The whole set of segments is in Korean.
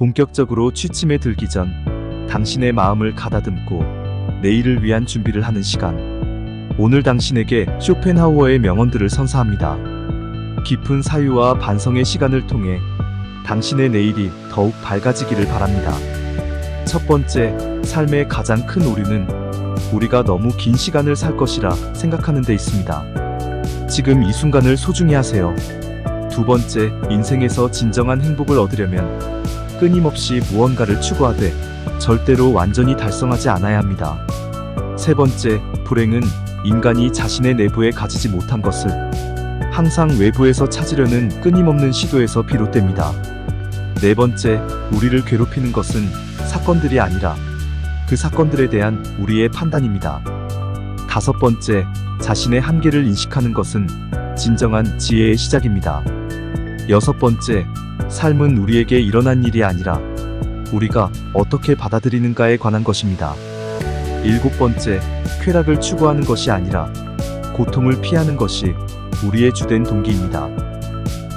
본격적으로 취침에 들기 전 당신의 마음을 가다듬고 내일을 위한 준비를 하는 시간. 오늘 당신에게 쇼펜하우어의 명언들을 선사합니다. 깊은 사유와 반성의 시간을 통해 당신의 내일이 더욱 밝아지기를 바랍니다. 첫 번째, 삶의 가장 큰 오류는 우리가 너무 긴 시간을 살 것이라 생각하는 데 있습니다. 지금 이 순간을 소중히 하세요. 두 번째, 인생에서 진정한 행복을 얻으려면 끊임없이 무언가를 추구하되 절대로 완전히 달성하지 않아야 합니다. 세 번째, 불행은 인간이 자신의 내부에 가지지 못한 것을 항상 외부에서 찾으려는 끊임없는 시도에서 비롯됩니다. 네 번째, 우리를 괴롭히는 것은 사건들이 아니라 그 사건들에 대한 우리의 판단입니다. 다섯 번째, 자신의 한계를 인식하는 것은 진정한 지혜의 시작입니다. 여섯 번째, 삶은 우리에게 일어난 일이 아니라 우리가 어떻게 받아들이는가에 관한 것입니다. 일곱 번째, 쾌락을 추구하는 것이 아니라 고통을 피하는 것이 우리의 주된 동기입니다.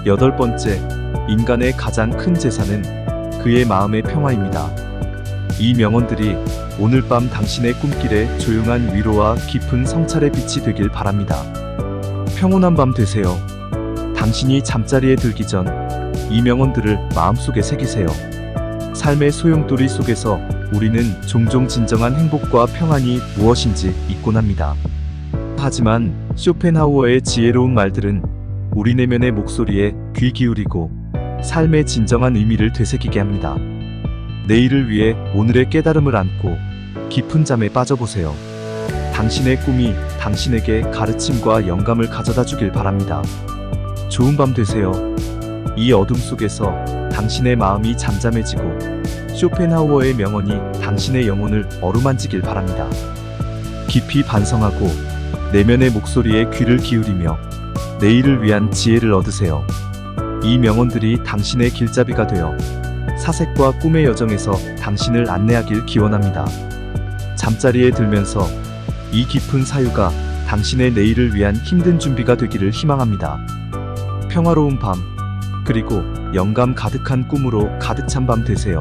여덟 번째, 인간의 가장 큰 재산은 그의 마음의 평화입니다. 이 명언들이 오늘 밤 당신의 꿈길에 조용한 위로와 깊은 성찰의 빛이 되길 바랍니다. 평온한 밤 되세요. 당신이 잠자리에 들기 전 이 명언들을 마음속에 새기세요. 삶의 소용돌이 속에서 우리는 종종 진정한 행복과 평안이 무엇인지 잊곤 합니다. 하지만 쇼펜하우어의 지혜로운 말들은 우리 내면의 목소리에 귀 기울이고 삶의 진정한 의미를 되새기게 합니다. 내일을 위해 오늘의 깨달음을 안고 깊은 잠에 빠져보세요. 당신의 꿈이 당신에게 가르침과 영감을 가져다 주길 바랍니다. 좋은 밤 되세요. 이 어둠 속에서 당신의 마음이 잠잠해지고 쇼펜하우어의 명언이 당신의 영혼을 어루만지길 바랍니다. 깊이 반성하고 내면의 목소리에 귀를 기울이며 내일을 위한 지혜를 얻으세요. 이 명언들이 당신의 길잡이가 되어 사색과 꿈의 여정에서 당신을 안내하길 기원합니다. 잠자리에 들면서 이 깊은 사유가 당신의 내일을 위한 힘든 준비가 되기를 희망합니다. 평화로운 밤, 그리고 영감 가득한 꿈으로 가득 찬 밤 되세요.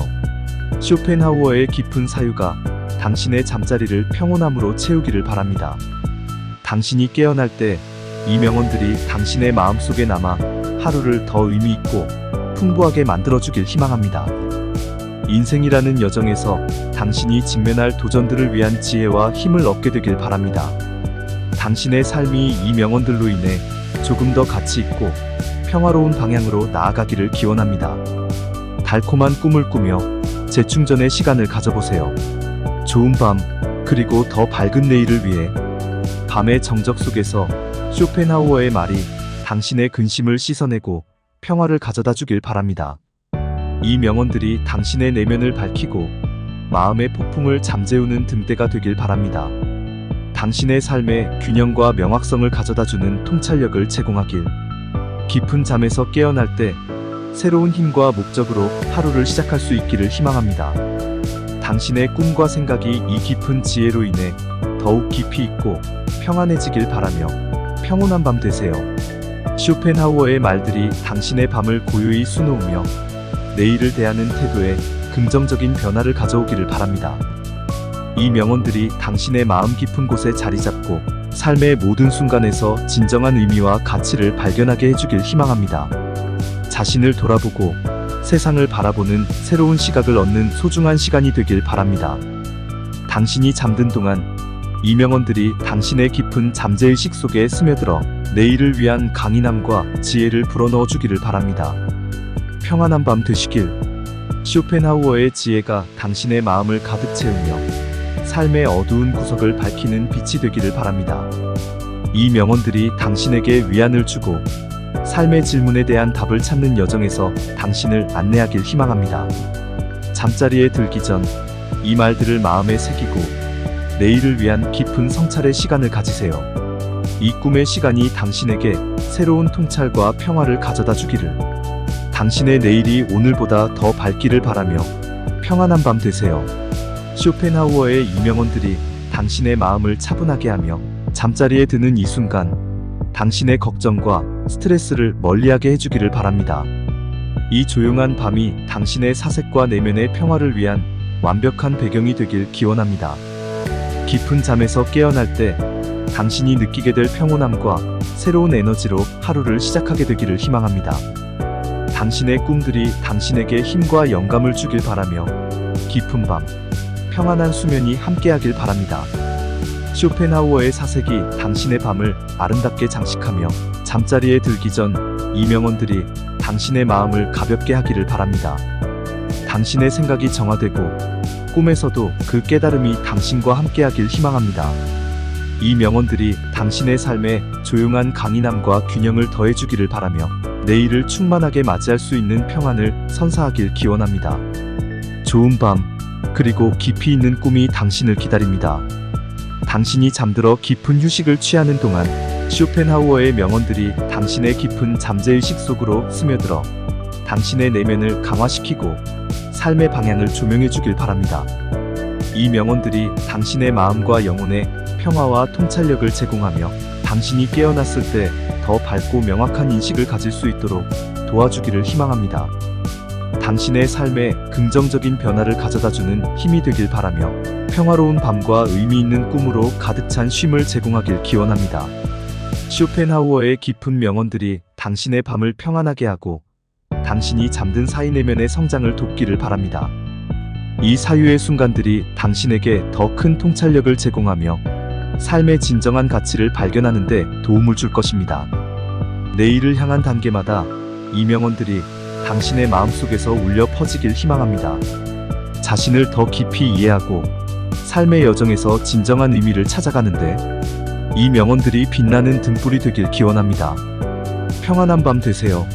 쇼펜하우어의 깊은 사유가 당신의 잠자리를 평온함으로 채우기를 바랍니다. 당신이 깨어날 때 이 명언들이 당신의 마음속에 남아 하루를 더 의미 있고 풍부하게 만들어주길 희망합니다. 인생이라는 여정에서 당신이 직면할 도전들을 위한 지혜와 힘을 얻게 되길 바랍니다. 당신의 삶이 이 명언들로 인해 조금 더 가치 있고 평화로운 방향으로 나아가기를 기원합니다. 달콤한 꿈을 꾸며 재충전의 시간을 가져보세요. 좋은 밤, 그리고 더 밝은 내일을 위해 밤의 정적 속에서 쇼펜하우어의 말이 당신의 근심을 씻어내고 평화를 가져다 주길 바랍니다. 이 명언들이 당신의 내면을 밝히고 마음의 폭풍을 잠재우는 등대가 되길 바랍니다. 당신의 삶에 균형과 명확성을 가져다 주는 통찰력을 제공하길. 깊은 잠에서 깨어날 때 새로운 힘과 목적으로 하루를 시작할 수 있기를 희망합니다. 당신의 꿈과 생각이 이 깊은 지혜로 인해 더욱 깊이 있고 평안해지길 바라며 평온한 밤 되세요. 쇼펜하우어의 말들이 당신의 밤을 고요히 수놓으며 내일을 대하는 태도에 긍정적인 변화를 가져오기를 바랍니다. 이 명언들이 당신의 마음 깊은 곳에 자리 잡고 삶의 모든 순간에서 진정한 의미와 가치를 발견하게 해주길 희망합니다. 자신을 돌아보고 세상을 바라보는 새로운 시각을 얻는 소중한 시간이 되길 바랍니다. 당신이 잠든 동안 이 명언들이 당신의 깊은 잠재의식 속에 스며들어 내일을 위한 강인함과 지혜를 불어넣어 주기를 바랍니다. 평안한 밤 되시길. 쇼펜하우어의 지혜가 당신의 마음을 가득 채우며 삶의 어두운 구석을 밝히는 빛이 되기를 바랍니다. 이 명언들이 당신에게 위안을 주고 삶의 질문에 대한 답을 찾는 여정에서 당신을 안내하길 희망합니다. 잠자리에 들기 전 이 말들을 마음에 새기고 내일을 위한 깊은 성찰의 시간을 가지세요. 이 꿈의 시간이 당신에게 새로운 통찰과 평화를 가져다 주기를. 당신의 내일이 오늘보다 더 밝기를 바라며 평안한 밤 되세요. 쇼펜하우어의 이 명언들이 당신의 마음을 차분하게 하며 잠자리에 드는 이 순간 당신의 걱정과 스트레스를 멀리하게 해주기를 바랍니다. 이 조용한 밤이 당신의 사색과 내면의 평화를 위한 완벽한 배경이 되길 기원합니다. 깊은 잠에서 깨어날 때 당신이 느끼게 될 평온함과 새로운 에너지로 하루를 시작하게 되기를 희망합니다. 당신의 꿈들이 당신에게 힘과 영감을 주길 바라며 깊은 밤, 평안한 수면이 함께하길 바랍니다. 쇼펜하우어의 사색이 당신의 밤을 아름답게 장식하며 잠자리에 들기 전 이 명언들이 당신의 마음을 가볍게 하기를 바랍니다. 당신의 생각이 정화되고 꿈에서도 그 깨달음이 당신과 함께하길 희망합니다. 이 명언들이 당신의 삶에 조용한 강인함과 균형을 더해주기를 바라며 내일을 충만하게 맞이할 수 있는 평안을 선사하길 기원합니다. 좋은 밤, 그리고 깊이 있는 꿈이 당신을 기다립니다. 당신이 잠들어 깊은 휴식을 취하는 동안 쇼펜하우어의 명언들이 당신의 깊은 잠재의식 속으로 스며들어 당신의 내면을 강화시키고 삶의 방향을 조명해 주길 바랍니다. 이 명언들이 당신의 마음과 영혼에 평화와 통찰력을 제공하며 당신이 깨어났을 때 더 밝고 명확한 인식을 가질 수 있도록 도와주기를 희망합니다. 당신의 삶에 긍정적인 변화를 가져다주는 힘이 되길 바라며 평화로운 밤과 의미 있는 꿈으로 가득 찬 쉼을 제공하길 기원합니다. 쇼펜하우어의 깊은 명언들이 당신의 밤을 평안하게 하고 당신이 잠든 사이 내면의 성장을 돕기를 바랍니다. 이 사유의 순간들이 당신에게 더 큰 통찰력을 제공하며 삶의 진정한 가치를 발견하는 데 도움을 줄 것입니다. 내일을 향한 단계마다 이 명언들이 당신의 마음속에서 울려 퍼지길 희망합니다. 자신을 더 깊이 이해하고 삶의 여정에서 진정한 의미를 찾아가는데 이 명언들이 빛나는 등불이 되길 기원합니다. 평안한 밤 되세요.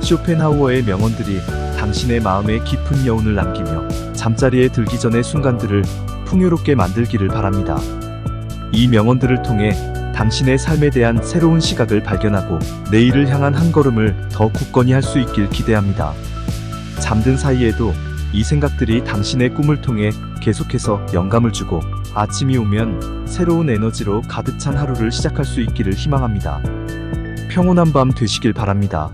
쇼펜하우어의 명언들이 당신의 마음에 깊은 여운을 남기며 잠자리에 들기 전의 순간들을 풍요롭게 만들기를 바랍니다. 이 명언들을 통해 당신의 삶에 대한 새로운 시각을 발견하고 내일을 향한 한 걸음을 더 굳건히 할 수 있길 기대합니다. 잠든 사이에도 이 생각들이 당신의 꿈을 통해 계속해서 영감을 주고 아침이 오면 새로운 에너지로 가득 찬 하루를 시작할 수 있기를 희망합니다. 평온한 밤 되시길 바랍니다.